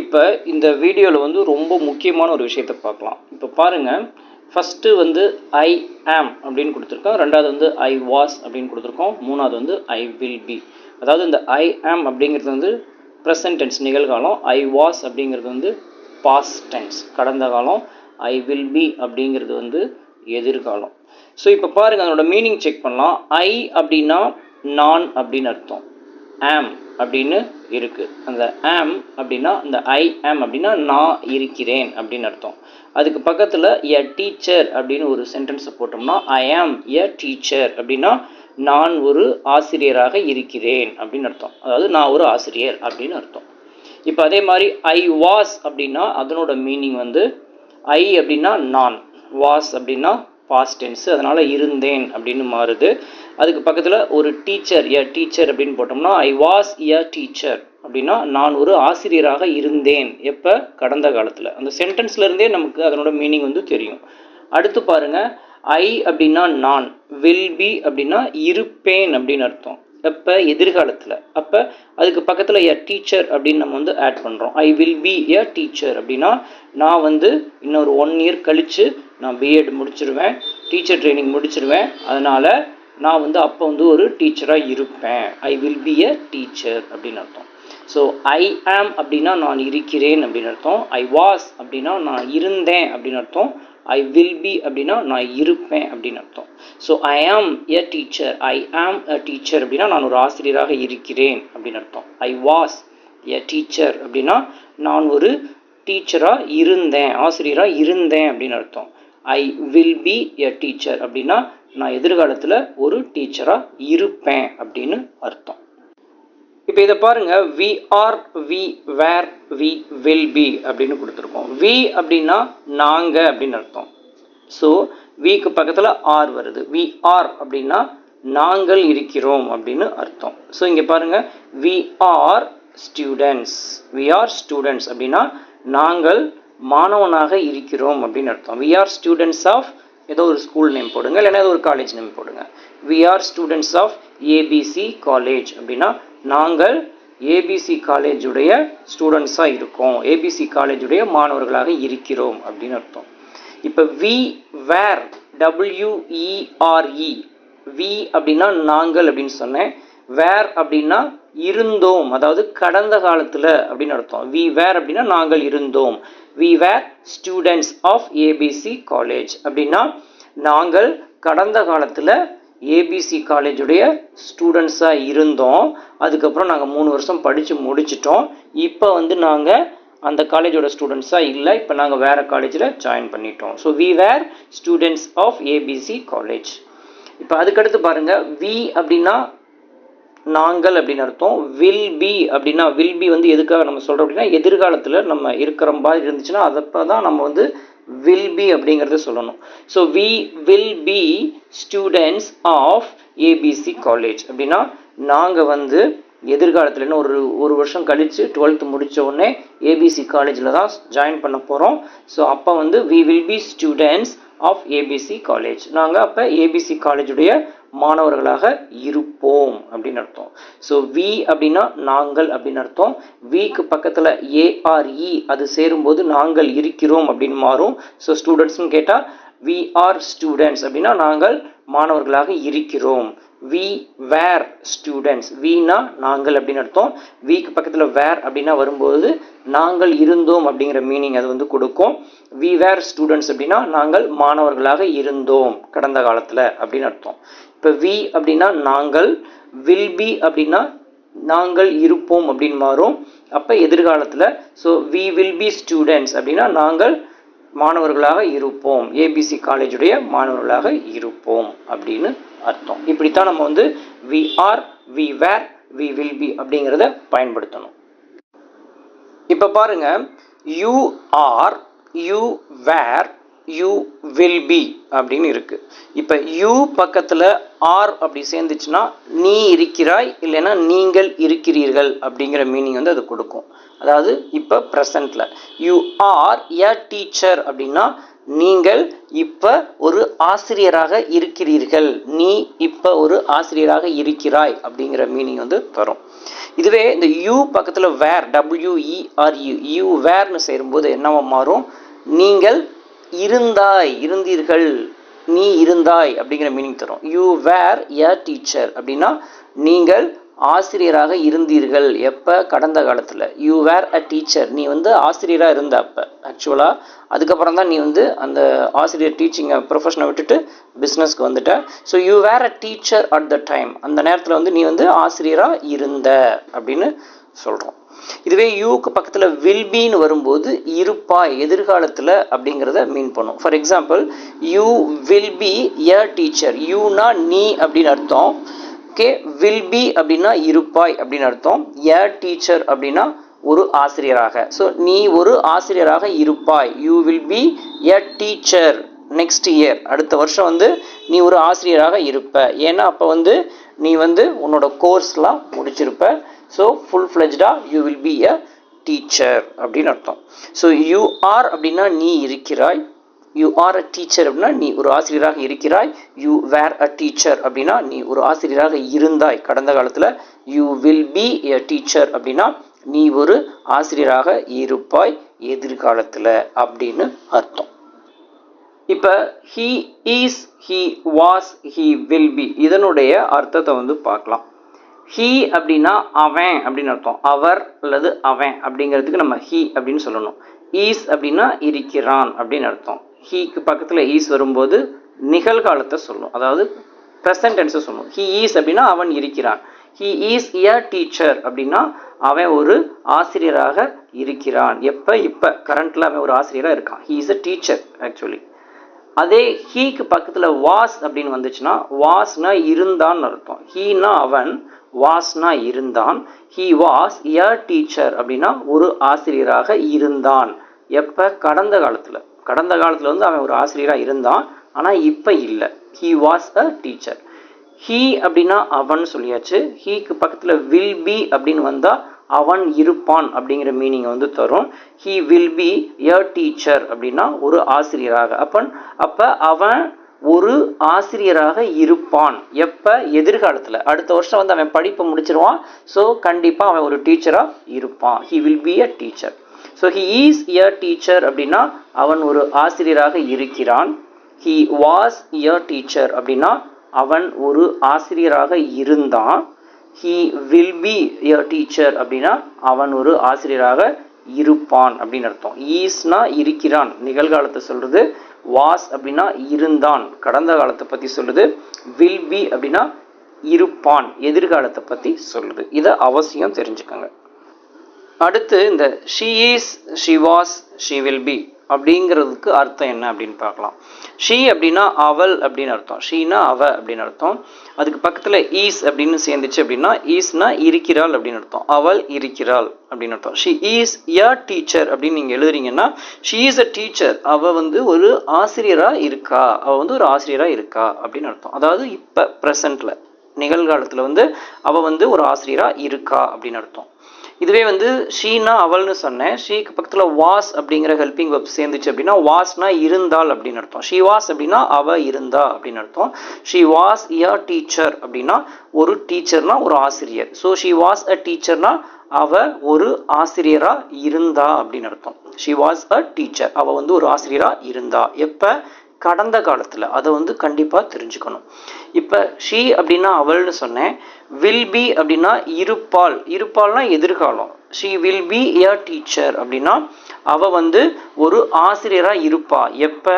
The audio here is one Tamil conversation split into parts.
இப்போ இந்த வீடியோவில் வந்து ரொம்ப முக்கியமான ஒரு விஷயத்தை பார்க்கலாம். இப்போ பாருங்கள் ஃபஸ்ட்டு வந்து ஐ ஆம் அப்படின்னு கொடுத்துருக்கோம். ரெண்டாவது வந்து ஐ வாஸ் அப்படின்னு கொடுத்துருக்கோம். மூணாவது வந்து ஐ வில் பி அதாவது இந்த ஐ ஆம் அப்படிங்கிறது வந்து ப்ரெசன்ட் டென்ஸ் நிகழ்காலம். ஐ வாஸ் அப்படிங்கிறது வந்து பாஸ்ட் டென்ஸ் கடந்த காலம். ஐ வில் பி அப்படிங்கிறது வந்து எதிர்காலம். ஸோ இப்போ பாருங்கள் அதனோட மீனிங் செக் பண்ணலாம். ஐ அப்படின்னா நான் அப்படின்னு அர்த்தம். ஆம் அப்படின்னு இருக்குது அந்த ஆம் அப்படின்னா இந்த ஐ ஆம் அப்படின்னா நான் இருக்கிறேன் அப்படின்னு அர்த்தம். அதுக்கு பக்கத்தில் எ டீச்சர் அப்படின்னு ஒரு சென்டென்ஸை போட்டோம்னா ஐ ஆம் எ டீச்சர் அப்படின்னா நான் ஒரு ஆசிரியராக இருக்கிறேன் அப்படின்னு அர்த்தம். அதாவது நான் ஒரு ஆசிரியர் அப்படின்னு அர்த்தம். இப்போ அதே மாதிரி ஐ வாஸ் அப்படின்னா அதனோட மீனிங் வந்து ஐ அப்படின்னா நான். வாஸ் அப்படின்னா பாஸ்ட் டென்ஸ் அதனால் இருந்தேன் அப்படின்னு மாறுது. அதுக்கு பக்கத்தில் ஒரு டீச்சர் எ டீச்சர் அப்படின்னு போட்டோம்னா ஐ வாஸ் எ டீச்சர் அப்படின்னா நான் ஒரு ஆசிரியராக இருந்தேன் எப்போ? கடந்த காலத்தில். அந்த சென்டென்ஸ்லேருந்தே நமக்கு அதனோட மீனிங் வந்து தெரியும். அடுத்து பாருங்கள் ஐ அப்படின்னா நான் வில் பி அப்படின்னா இருப்பேன் அப்படின்னு அர்த்தம். எப்போ? எதிர்காலத்தில். அப்போ அதுக்கு பக்கத்தில் எ டீச்சர் அப்படின்னு நம்ம வந்து ஆட் பண்ணுறோம் I will be a teacher அப்படின்னா நான் வந்து இன்னொரு ஒன் இயர் கழித்து நான் பிஎட் முடிச்சிருவேன் டீச்சர் ட்ரைனிங் முடிச்சிருவேன். அதனால் நான் வந்து அப்போ வந்து ஒரு டீச்சராக இருப்பேன். I will be a teacher அப்படின்னு அர்த்தம். ஸோ ஐ ஆம் அப்படின்னா நான் இருக்கிறேன் அப்படின்னு அர்த்தம். ஐ வாஸ் அப்படின்னா நான் இருந்தேன் அப்படின்னு அர்த்தம். ஐ வில் பி அப்படின்னா நான் இருப்பேன் அப்படின்னு அர்த்தம். ஸோ ஐ ஆம் எ டீச்சர் ஐ ஆம் அ டீச்சர் அப்படின்னா நான் ஒரு ஆசிரியராக இருக்கிறேன் அப்படின்னு அர்த்தம். ஐ வாஸ் எ டீச்சர் அப்படின்னா நான் ஒரு டீச்சராக இருந்தேன் ஆசிரியராக இருந்தேன் அப்படின்னு அர்த்தம். I will be a teacher அப்படின்னா நான் எதிர்காலத்தில் ஒரு டீச்சராக இருப்பேன் அப்படின்னு அர்த்தம். இப்போ இதை பாருங்க we are we were we will be அப்படின்னு கொடுத்துருக்கோம். வி அப்படின்னா நாங்கள் அப்படின்னு அர்த்தம். ஸோ விக்கு பக்கத்தில் ஆர் வருது. வி ஆர் அப்படின்னா நாங்கள் இருக்கிறோம் அப்படின்னு அர்த்தம். ஸோ இங்கே பாருங்க we are students we are students அப்படின்னா நாங்கள் மாணவனாக இருக்கிறோம் அப்படின்னு அர்த்தம். வி ஆர் ஸ்டூடெண்ட்ஸ் ஆஃப் ஏதோ ஒரு ஸ்கூல் நேம் போடுங்க இல்லைன்னா ஏதோ ஒரு காலேஜ் நேம் போடுங்க. We are students of ABC college அப்படின்னா நாங்கள் ஏபிசி காலேஜுடைய ஸ்டூடெண்ட்ஸாக இருக்கோம். ஏபிசி காலேஜுடைய மாணவர்களாக இருக்கிறோம் அப்படின்னு அர்த்தம். இப்போ வி வேர் டபிள்யூஇஆர்இ வி அப்படின்னா நாங்கள் அப்படின்னு சொன்னேன். வேர் அப்படின்னா இருந்தோம். அதாவது கடந்த காலத்தில் அப்படின்னு அர்த்தம். வி வேர் அப்படின்னா நாங்கள் இருந்தோம். We were students of ABC college அப்படின்னா நாங்கள் கடந்த காலத்தில் ஏபிசி காலேஜுடைய ஸ்டூடெண்ட்ஸாக இருந்தோம். அதுக்கப்புறம் நாங்கள் மூணு வருஷம் படித்து முடிச்சிட்டோம். இப்போ வந்து நாங்கள் அந்த காலேஜோட ஸ்டூடெண்ட்ஸாக இல்லை. இப்போ நாங்கள் வேறு காலேஜில் ஜாயின் பண்ணிட்டோம். So we were students of ABC college இப்போ அதுக்கடுத்து பாருங்கள் வி அப்படின்னா நாங்கள் அப்படின்னு அர்த்தம். வில் பி அப்படின்னா வில் பி வந்து எதுக்காக நம்ம சொல்கிறோம் அப்படின்னா எதிர்காலத்தில் நம்ம இருக்கிற மாதிரி இருந்துச்சுன்னா அதப்போ தான் நம்ம வந்து வில் பி அப்படிங்கிறத சொல்லணும். So we will be students of ABC college அப்படின்னா நாங்கள் வந்து எதிர்காலத்தில் ஒரு ஒரு வருஷம் கழித்து டுவெல்த்து முடித்த உடனே ஏபிசி காலேஜில் தான் ஜாயின் பண்ண போகிறோம் ஸோ அப்போ வந்து we will be students of ABC college நாங்கள் அப்போ ஏபிசி காலேஜுடைய மாணவர்களாக இருப்போம் அப்படின்னு அர்த்தம். ஸோ வி அப்படின்னா நாங்கள் அப்படின்னு அர்த்தம். விக்கு பக்கத்தில் ஏஆர்இ e அது சேரும்போது நாங்கள் இருக்கிறோம் அப்படின்னு மாறும். ஸோ ஸ்டூடெண்ட்ஸ்னு கேட்டால் வி ஆர் ஸ்டூடெண்ட்ஸ் அப்படின்னா நாங்கள் மாணவர்களாக இருக்கிறோம். வி வேர் ஸ்டூடெண்ட்ஸ் வீனா நாங்கள் அப்படின்னு அர்த்தம். வீக்கு பக்கத்தில் வேர் அப்படின்னா வரும்போது நாங்கள் இருந்தோம் அப்படிங்கிற மீனிங் அது வந்து கொடுக்கும். வி வேர் ஸ்டூடெண்ட்ஸ் அப்படின்னா நாங்கள் மாணவர்களாக இருந்தோம் கடந்த காலத்தில் அப்படின்னு அர்த்தம். இப்போ வி அப்படின்னா நாங்கள் வில் பி அப்படின்னா நாங்கள் இருப்போம் அப்படின்னு மாறும். அப்போ எதிர்காலத்தில் so we will be students அப்படின்னா நாங்கள் மாணவர்களாக இருப்போம். ஏபிசி காலேஜுடைய மாணவர்களாக இருப்போம் அப்படின்னு அர்த்தம். இப்படித்தான் நம்ம வந்து we are we were we will be அப்படிங்கிறத பயன்படுத்தணும். இப்போ பாருங்க you are you were you will be அப்படின்னு இருக்குது இப்போ யூ பக்கத்தில் ஆர் அப்படி சேர்ந்துச்சுன்னா நீ இருக்கிறாய் இல்லைன்னா நீங்கள் இருக்கிறீர்கள் அப்படிங்கிற மீனிங் வந்து அது கொடுக்கும். அதாவது இப்போ ப்ரெசண்ட்டில் யூ ஆர் எ டீச்சர் அப்படின்னா நீங்கள் இப்போ ஒரு ஆசிரியராக இருக்கிறீர்கள். நீ இப்போ ஒரு ஆசிரியராக இருக்கிறாய் அப்படிங்கிற மீனிங் வந்து தரும் இதுவே இந்த யூ பக்கத்தில் வேர் டபிள்யூஇஆர்யூ யூ வேர்னு சேரும்போது என்னவா மாறும்? நீங்கள் இருந்தாய் இருந்தீர்கள் நீ இருந்தாய் அப்படிங்கிற மீனிங் தரும். யூ வேர் எ டீச்சர் அப்படின்னா நீங்கள் ஆசிரியராக இருந்தீர்கள் எப்போ? கடந்த காலத்தில். யூ வேர் அ டீச்சர் நீ வந்து ஆசிரியராக இருந்த அப்போ. ஆக்சுவலாக அதுக்கப்புறம் தான் நீ வந்து அந்த ஆசிரியர் டீச்சிங்கை ப்ரொஃபஷனை விட்டுட்டு பிஸ்னஸ்க்கு வந்துட்ட. So you were a teacher at the time அந்த நேரத்தில் வந்து நீ வந்து ஆசிரியராக இருந்த அப்படின்னு சொல்கிறோம் இதுவே யூக்கு பக்கத்தில் வில்பின்னு வரும்போது இருப்பாய் எதிர்காலத்தில் அப்படிங்கிறத மீன் பண்ணும். For example you will be a teacher யூனா நீ அப்படின்னு அர்த்தம். ஓகே வில் பி அப்படின்னா இருப்பாய் அப்படின்னு அர்த்தம். எ டீச்சர் அப்படின்னா ஒரு ஆசிரியராக. ஸோ நீ ஒரு ஆசிரியராக இருப்பாய். You will be a teacher next year அடுத்த வருஷம் வந்து நீ ஒரு ஆசிரியராக இருப்ப. ஏன்னா அப்போ வந்து நீ வந்து உன்னோட கோர்ஸ்லாம் முடிச்சிருப்ப. So full ஃப்ளெஜ்டாக you will be a teacher அப்படின்னு அர்த்தம். ஸோ யூ ஆர் அப்படின்னா நீ இருக்கிறாய். யூ ஆர் அ டீச்சர் அப்படின்னா நீ ஒரு ஆசிரியராக இருக்கிறாய். யூ வேர் அ டீச்சர் அப்படின்னா நீ ஒரு ஆசிரியராக இருந்தாய். கடந்த காலத்தில் you will be a teacher அப்படின்னா நீ ஒரு ஆசிரியராக இருப்பாய் எதிர்காலத்தில் அப்படின்னு அர்த்தம். இப்போ he is he was he will be இதனுடைய அர்த்தத்தை வந்து பார்க்கலாம். ஹீ அப்படின்னா அவன் அப்படின்னு அர்த்தம். அவர் அல்லது அவன் அப்படிங்கிறதுக்கு நம்ம ஹீ அப்படின்னு சொல்லணும். ஈஸ் அப்படின்னா இருக்கிறான் அப்படின்னு அர்த்தம். ஹீக்கு பக்கத்தில் ஈஸ் வரும்போது நிகழ்காலத்தை சொல்லும். அதாவது ப்ரெசன்ட் டென்ஸை சொல்லணும் ஹீ ஈஸ் அப்படின்னா அவன் இருக்கிறான். ஹீ ஈஸ் எ டீச்சர் அப்படின்னா அவன் ஒரு ஆசிரியராக இருக்கிறான். எப்போ? இப்போ. கரண்ட்டில் அவன் ஒரு ஆசிரியராக இருக்கான். He is a teacher actually அதே ஹீக்கு பக்கத்தில் வாஸ் அப்படின்னு வந்துச்சுன்னா வாஸ்னா இருந்தான்னு அர்த்தம். ஹீனா அவன் வாஸ்னா இருந்தான். ஹீ வாஸ் எ டீச்சர் அப்படின்னா ஒரு ஆசிரியராக இருந்தான். எப்போ? கடந்த காலத்தில். கடந்த காலத்தில் வந்து அவன் ஒரு ஆசிரியராக இருந்தான். ஆனால் இப்போ இல்லை. He was a teacher he அப்படின்னா அவன் சொல்லியாச்சு. ஹீக்கு பக்கத்தில் வில் பி அப்படின்னு வந்தால் அவன் இருப்பான் அப்படிங்கிற மீனிங் வந்து தரும். He will be a teacher அப்படின்னா ஒரு ஆசிரியராக. அப்பன் அப்போ அவன் ஒரு ஆசிரியராக இருப்பான். எப்போ? எதிர்காலத்தில். அடுத்த வருஷம் வந்து அவன் படிப்பை முடிச்சிருவான். ஸோ கண்டிப்பாக அவன் ஒரு டீச்சராக இருப்பான். He will be a teacher so he is a teacher அப்படின்னா அவன் ஒரு ஆசிரியராக இருக்கிறான். ஹி வாஸ் எ டீச்சர் அப்படின்னா அவன் ஒரு ஆசிரியராக இருந்தான். He will be a teacher அப்படின்னா அவன் ஒரு ஆசிரியராக இருப்பான் அப்படின்னு அர்த்தம். ஈஸ்னா இருக்கிறான். நிகழ்காலத்தை சொல்றது வாஸ் அப்படின்னா இருந்தான். கடந்த காலத்தை பற்றி சொல்லுது. வில் பி அப்படின்னா இருப்பான். எதிர்காலத்தை பற்றி சொல்லுது. இதை அவசியம் தெரிஞ்சுக்கோங்க. அடுத்து இந்த she is she was she will be அப்படிங்கிறதுக்கு அர்த்தம் என்ன அப்படின்னு பார்க்கலாம். ஷீ அப்படின்னா அவள் அப்படின்னு அர்த்தம். ஷீனா அவ அப்படின்னு அர்த்தம். அதுக்கு பக்கத்தில் ஈஸ் அப்படின்னு சேர்ந்துச்சு அப்படின்னா ஈஸ்னா இருக்கிறாள் அப்படின்னு அர்த்தம். அவள் இருக்கிறாள் அப்படின்னு அர்த்தம். ஷி ஈஸ் ய டீச்சர் அப்படின்னு நீங்கள் எழுதுறீங்கன்னா ஷீ இஸ் அ டீச்சர். அவள் வந்து ஒரு ஆசிரியராக இருக்கா? அவள் வந்து ஒரு ஆசிரியராக இருக்கா? அப்படின்னு அர்த்தம். அதாவது இப்போ ப்ரெசண்ட்டில் நிகழ்காலத்தில் வந்து அவள் வந்து ஒரு ஆசிரியராக இருக்கா? அப்படின்னு அர்த்தம். இதுவே வந்து ஷீனா அவள்னு சொன்னேன். ஷீக்கு பக்கத்தில் வாஸ் அப்படிங்கிற ஹெல்பிங் வெப் சேர்ந்துச்சு அப்படின்னா வாஸ்னா இருந்தால் அப்படின்னு அர்த்தம். ஷீ வாஸ் அப்படின்னா அவ இருந்தா அப்படின்னு அர்த்தம். ஷீ வாஸ் எ டீச்சர் அப்படின்னா ஒரு டீச்சர்னா ஒரு ஆசிரியர். ஸோ ஷீ வாஸ் அ டீச்சர்னா அவ ஒரு ஆசிரியரா இருந்தா அப்படின்னு அர்த்தம். ஷி வாஸ் அ டீச்சர் அவ வந்து ஒரு ஆசிரியரா இருந்தா. எப்ப? கடந்த காலத்தில் அதை வந்து கண்டிப்பாக தெரிஞ்சுக்கணும். இப்போ ஷீ அப்படின்னா அவள்னு சொன்னேன். வில் பி அப்படின்னா இருப்பாள். இருப்பாள்னா எதிர்காலம். She will be a teacher அப்படின்னா அவள் வந்து ஒரு ஆசிரியராக இருப்பா. எப்போ?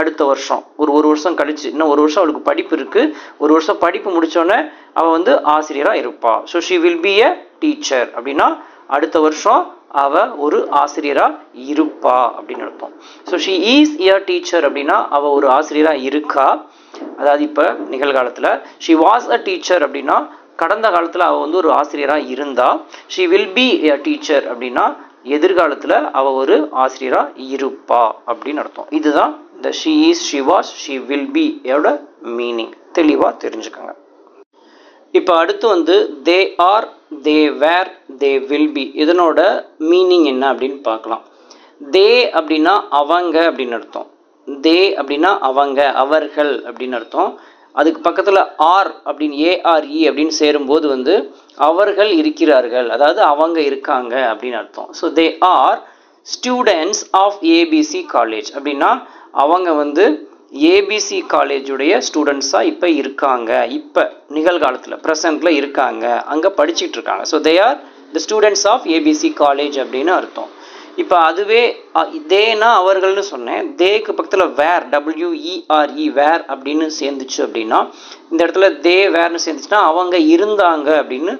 அடுத்த வருஷம். ஒரு ஒரு வருஷம் கழிச்சு. இன்னும் ஒரு வருஷம் அவளுக்கு படிப்பு இருக்குது ஒரு வருஷம் படிப்பு முடித்தோடனே அவள் வந்து ஆசிரியராக இருப்பாள் so she will be a teacher அப்படின்னா அடுத்த வருஷம் அவ ஒரு ஆசிரியரா இருப்பா அப்படின்னு அர்த்தம். So she is year teacher அப்படின்னா அவ ஒரு ஆசிரியரா இருக்கா? அதாவது இப்போ நிகழ்காலத்தில் ஷி வாஸ் அ டீச்சர் அப்படின்னா கடந்த காலத்தில் அவள் வந்து ஒரு ஆசிரியராக இருந்தா she will be a teacher அப்படின்னா எதிர்காலத்தில் அவள் ஒரு ஆசிரியராக இருப்பா அப்படின்னு அர்த்தம். இதுதான் இந்த she is she was she will be யோட மீனிங் தெளிவாக தெரிஞ்சுக்கோங்க. இப்போ அடுத்து வந்து they are they were they will be இதனோட மீனிங் என்ன அப்படின்னு பார்க்கலாம். தே அப்படின்னா அவங்க அப்படின்னு அர்த்தம். தே அப்படின்னா அவங்க அவர்கள் அப்படின்னு அர்த்தம். அதுக்கு பக்கத்தில் ஆர் அப்படின்னு ஏஆர்இ அப்படின்னு சேரும்போது வந்து அவர்கள் இருக்கிறார்கள். அதாவது அவங்க இருக்காங்க அப்படின்னு அர்த்தம். So they are students of ABC college அப்படின்னா அவங்க வந்து ஏபிசி காலேஜுடைய ஸ்டூடெண்ட்ஸாக இப்போ இருக்காங்க. இப்போ நிகழ்காலத்தில் ப்ரெசண்டில் இருக்காங்க. அங்கே படிச்சுட்டு இருக்காங்க. So they are the students of ABC college அப்படின்னு அர்த்தம். இப்போ அதுவே தேனா அவர்கள்னு சொன்னேன். தேக்கு பக்கத்தில் வேர் டபிள்யூஇஆர்இ வேர் அப்படின்னு சேர்ந்துச்சு அப்படின்னா இந்த இடத்துல தே வேர்னு சேர்ந்துச்சுன்னா அவங்க இருந்தாங்க அப்படின்னு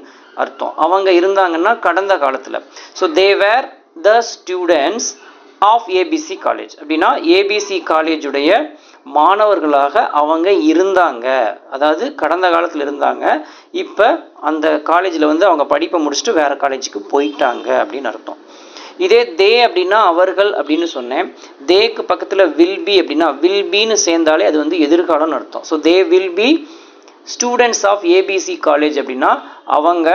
அர்த்தம். அவங்க இருந்தாங்கன்னா கடந்த காலத்தில். So they were the students of ABC college அப்படின்னா ஏபிசி காலேஜுடைய மாணவர்களாக அவங்க இருந்தாங்க. அதாவது கடந்த காலத்தில் இருந்தாங்க. இப்போ அந்த காலேஜில் வந்து அவங்க படிப்பை முடிச்சுட்டு வேறு காலேஜுக்கு போயிட்டாங்க அப்படின்னு அர்த்தம். இதே தே அப்படின்னா அவர்கள் அப்படின்னு சொன்னேன். தேக்கு பக்கத்தில் வில் பி அப்படின்னா வில் பின்னு சேர்ந்தாலே அது வந்து எதிர்காலம்னு அர்த்தம். So they will be students of ABC college அப்படின்னா அவங்க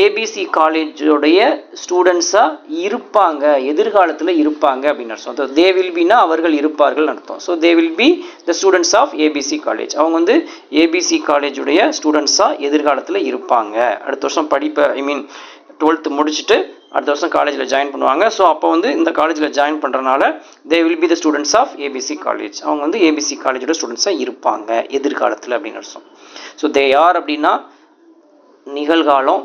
ஏபிசி காலேஜோடைய ஸ்டூடெண்ட்ஸாக இருப்பாங்க எதிர்காலத்தில் இருப்பாங்க அப்படின்னு அர்த்தம். தே வில் பின்னா அவர்கள் இருப்பார்கள் அர்த்தம். So they will be the students of ABC college அவங்க வந்து ஏபிசி காலேஜுடைய ஸ்டூடெண்ட்ஸாக எதிர்காலத்தில் இருப்பாங்க. அடுத்த வருஷம் படிப்பை ஐ மீன் டுவெல்த்து முடிச்சுட்டு அடுத்த வருஷம் காலேஜில் ஜாயின் பண்ணுவாங்க. ஸோ அப்போ வந்து இந்த காலேஜில் ஜாயின் பண்ணுறனால they will be the students of ABC college அவங்க வந்து ஏபிசி காலேஜோட ஸ்டூடெண்ட்ஸாக இருப்பாங்க எதிர்காலத்தில் அப்படின்னு அர்த்தம். ஸோ தே யார் அப்படின்னா நிகழ்காலம்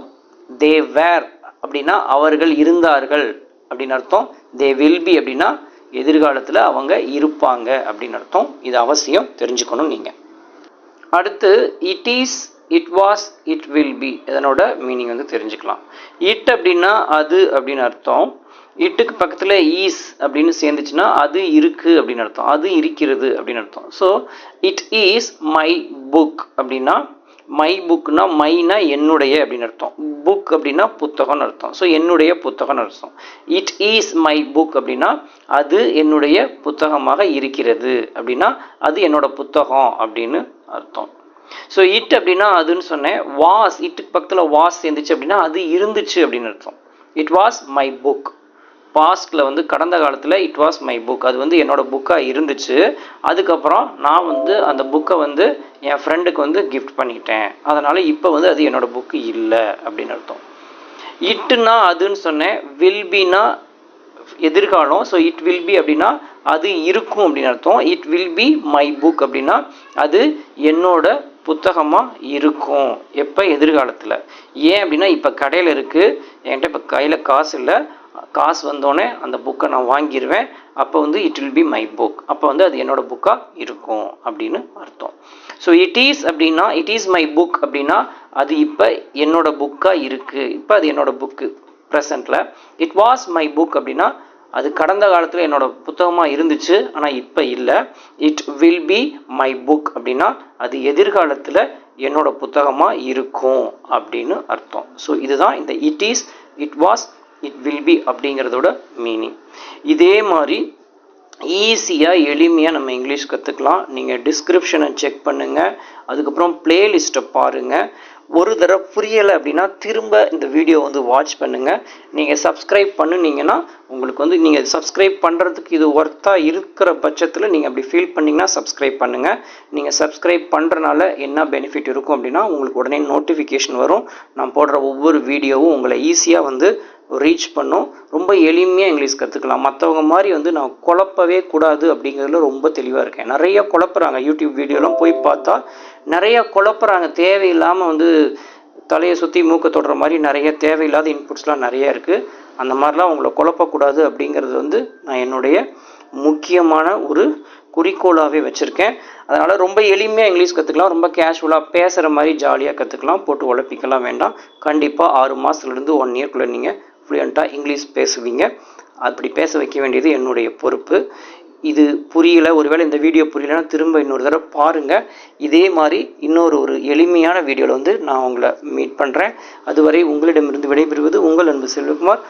தே வேர் அப்படின்னா அவர்கள் இருந்தார்கள் அப்படின்னு அர்த்தம். தே வில் பி அப்படின்னா எதிர்காலத்தில் அவங்க இருப்பாங்க அப்படின்னு அர்த்தம். இது அவசியம் தெரிஞ்சுக்கணும் நீங்கள் அடுத்து it is it was it will be இதனோட மீனிங் வந்து தெரிஞ்சுக்கலாம். இட் அப்படின்னா அது அப்படின்னு அர்த்தம். இட்டுக்கு பக்கத்தில் ஈஸ் அப்படின்னு சேர்ந்துச்சுன்னா அது இருக்குது அப்படின்னு அர்த்தம். அது இருக்கிறது அப்படின்னு அர்த்தம். So it is my book அப்படின்னா மை புக்னா மைனா என்னுடைய அப்படின்னு அர்த்தம். புக் அப்படின்னா புத்தகம்னு அர்த்தம். ஸோ என்னுடைய புத்தகம்னு அர்த்தம். இட் இஸ் மை புக் அப்படின்னா அது என்னுடைய புத்தகமாக இருக்கிறது. அப்படின்னா அது என்னோட புத்தகம் அப்படின்னு அர்த்தம். ஸோ இட் அப்படின்னா அதுன்னு சொன்னேன். வாஸ் இட்டுக்கு பக்கத்தில் வாஸ் சேர்ந்துச்சு அப்படின்னா அது இருந்துச்சு அப்படின்னு அர்த்தம். இட் வாஸ் மை புக் பாஸ்டில் வந்து கடந்த காலத்தில் இட் வாஸ் மை புக் அது வந்து என்னோட புக்காக இருந்துச்சு. அதுக்கப்புறம் நான் வந்து அந்த புக்கை வந்து என் ஃப்ரெண்டுக்கு வந்து கிஃப்ட் பண்ணிட்டேன். அதனால் இப்போ வந்து அது என்னோட புக்கு இல்லை அப்படின்னு அர்த்தம். இட்டுனா அதுன்னு சொன்னேன். வில் பினா எதிர்காலம். ஸோ இட் வில் பி அப்படின்னா அது இருக்கும் அப்படின்னு அர்த்தம். It will be my book அப்படின்னா அது என்னோட புத்தகமாக இருக்கும். எப்போ? எதிர்காலத்தில். ஏன் அப்படின்னா இப்போ கடையில் இருக்குது என்கிட்ட இப்போ கையில் காசு இல்லை. காசு வந்தோடனே அந்த புக்கை நான் வாங்கிடுவேன் அப்போ வந்து it will be my book அப்போ வந்து அது என்னோட புக்காக இருக்கும் அப்படின்னு அர்த்தம். ஸோ இட் இஸ் அப்படின்னா இட் இஸ் மை புக் அப்படின்னா அது இப்போ என்னோட புக்காக இருக்குது இப்போ அது என்னோட புக்கு ப்ரெசண்ட்டில் இட் வாஸ் மை புக் அப்படின்னா அது கடந்த காலத்தில் என்னோட புத்தகமாக இருந்துச்சு ஆனால் இப்போ இல்லை. It will be my book அப்படின்னா அது எதிர்காலத்தில் என்னோட புத்தகமாக இருக்கும் அப்படின்னு அர்த்தம். ஸோ இதுதான் இந்த it is it was it will be அப்படிங்கிறதோட மீனிங் இதே மாதிரி ஈஸியாக எளிமையாக நம்ம இங்கிலீஷ் கற்றுக்கலாம் நீங்கள் டிஸ்கிரிப்ஷனை செக் பண்ணுங்கள் அதுக்கப்புறம் பிளேலிஸ்ட்டை பாருங்கள் ஒரு தடவை புரியலை அப்படின்னா திரும்ப இந்த வீடியோ வந்து வாட்ச் பண்ணுங்கள் நீங்கள் சப்ஸ்கிரைப் பண்ணுனீங்கன்னா உங்களுக்கு வந்து நீங்கள் சப்ஸ்கிரைப் பண்ணுறதுக்கு இது ஒர்த்தாக இருக்கிற பட்சத்தில் நீங்கள் அப்படி ஃபீல் பண்ணிங்கன்னா சப்ஸ்கிரைப் பண்ணுங்கள் நீங்கள் சப்ஸ்கிரைப் பண்ணுறனால என்ன பெனிஃபிட் இருக்கும் அப்படின்னா உங்களுக்கு உடனே நோட்டிஃபிகேஷன் வரும். நான் போடுற ஒவ்வொரு வீடியோவும் உங்களை ஈஸியாக வந்து ரீச் பண்ணும். ரொம்ப எளிமையாக இங்கிலீஷ் கற்றுக்கலாம் மற்றவங்க மாதிரி வந்து நான் குழப்பவே கூடாது அப்படிங்கிறதுல ரொம்ப தெளிவாக இருக்கேன். நிறைய குழப்புறாங்க. யூடியூப் வீடியோலாம் போய் பார்த்தா நிறைய குழப்புறாங்க. தேவையில்லாமல் வந்து தலையை சுற்றி மூக்கை தொடுற மாதிரி நிறைய தேவையில்லாத இன்புட்ஸ்லாம் நிறைய இருக்குது அந்த மாதிரிலாம் உங்களை குழப்பக்கூடாது அப்படிங்கிறது வந்து நான் என்னுடைய முக்கியமான ஒரு குறிக்கோளாகவே வச்சுருக்கேன். அதனால் ரொம்ப எளிமையாக இங்கிலீஷ் கற்றுக்கலாம் ரொம்ப கேஷுவலாக பேசுகிற மாதிரி ஜாலியாக கற்றுக்கலாம் போட்டு உழப்பிக்கலாம் வேண்டாம். கண்டிப்பாக ஆறு மாதத்துலேருந்து ஒன் இயர்க்குள்ளே நீங்கள் ஃப்ளூயண்ட்டாக இங்கிலீஷ் பேசுவீங்க. அப்படி பேச வைக்க வேண்டியது என்னுடைய பொறுப்பு. இது புரியல ஒருவேளை இந்த வீடியோ புரியலன்னா திரும்ப இன்னொரு தடவை பாருங்கள் இதே மாதிரி இன்னொரு ஒரு எளிமையான வீடியோவில் வந்து நான் உங்களை மீட் பண்ணுறேன் அதுவரை உங்களிடமிருந்து விடைபெறுவது உங்கள் அன்பு செல்வகுமார்.